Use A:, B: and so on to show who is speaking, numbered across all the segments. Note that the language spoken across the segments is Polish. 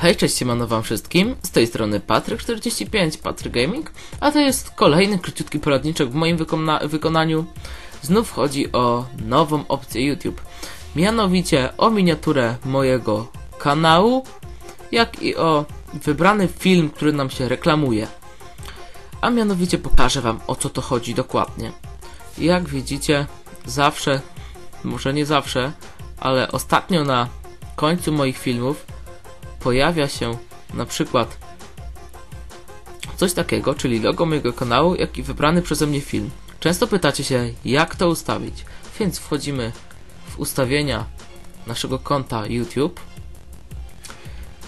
A: Hej, cześć, siemano wam wszystkim. Z tej strony Patryk45, Patryk Gaming, a to jest kolejny króciutki poradniczek w moim wykona wykonaniu. Znów chodzi o nową opcję YouTube. Mianowicie o miniaturę mojego kanału, jak i o wybrany film, który nam się reklamuje. A mianowicie pokażę wam o co to chodzi dokładnie. Jak widzicie, zawsze, może nie zawsze, ale ostatnio na końcu moich filmów pojawia się na przykład coś takiego, czyli logo mojego kanału, jak i wybrany przeze mnie film. Często pytacie się, jak to ustawić, więc wchodzimy w ustawienia naszego konta YouTube.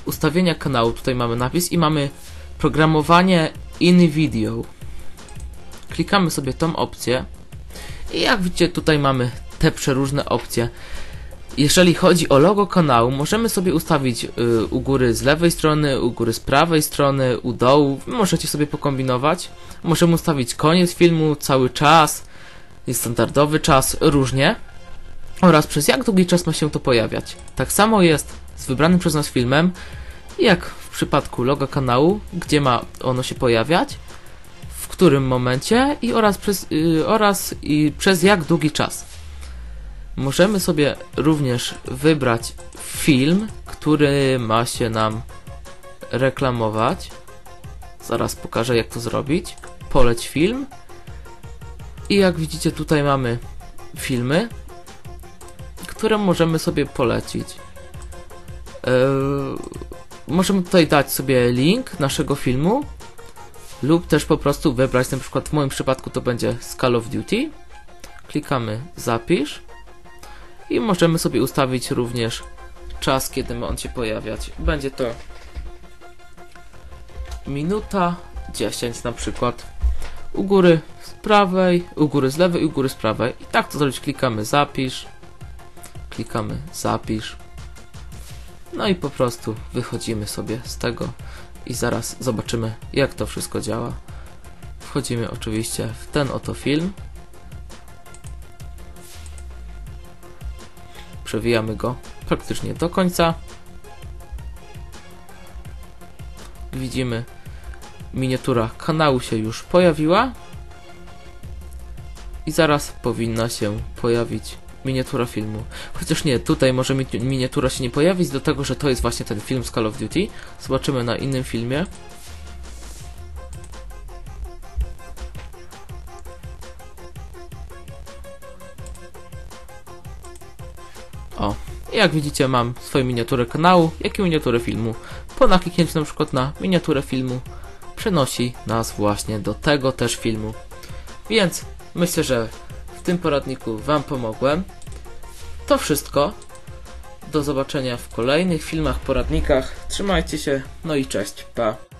A: Ustawienia kanału, tutaj mamy napis i mamy programowanie in video. Klikamy sobie tą opcję i jak widzicie tutaj mamy te przeróżne opcje. Jeżeli chodzi o logo kanału, możemy sobie ustawić y, u góry z lewej strony, u góry z prawej strony, u dołu. Możecie sobie pokombinować. Możemy ustawić koniec filmu, cały czas, standardowy czas, różnie. Oraz przez jak długi czas ma się to pojawiać. Tak samo jest z wybranym przez nas filmem, jak w przypadku logo kanału, gdzie ma ono się pojawiać, w którym momencie i oraz przez, y, oraz i przez jak długi czas. Możemy sobie również wybrać film, który ma się nam reklamować. Zaraz pokażę jak to zrobić. Poleć film. I jak widzicie tutaj mamy filmy, które możemy sobie polecić. Yy, możemy tutaj dać sobie link naszego filmu lub też po prostu wybrać, na przykład w moim przypadku to będzie Call of Duty. Klikamy zapisz i możemy sobie ustawić również czas, kiedy ma on się pojawiać. Będzie to minuta 10 na przykład. U góry z prawej, u góry z lewej, u góry z prawej. I tak to zrobić. Klikamy zapisz. Klikamy zapisz. No i po prostu wychodzimy sobie z tego i zaraz zobaczymy jak to wszystko działa. Wchodzimy oczywiście w ten oto film. Przewijamy go praktycznie do końca. Widzimy, miniatura kanału się już pojawiła. I zaraz powinna się pojawić miniatura filmu. Chociaż nie, tutaj może miniatura się nie pojawić, do tego, że to jest właśnie ten film z Call of Duty. Zobaczymy na innym filmie. O, jak widzicie mam swoją miniaturę kanału, jak i miniaturę filmu. Po nakliknięciu na przykład na miniaturę filmu przenosi nas właśnie do tego też filmu. Więc myślę, że w tym poradniku Wam pomogłem. To wszystko. Do zobaczenia w kolejnych filmach, poradnikach. Trzymajcie się, no i cześć, pa.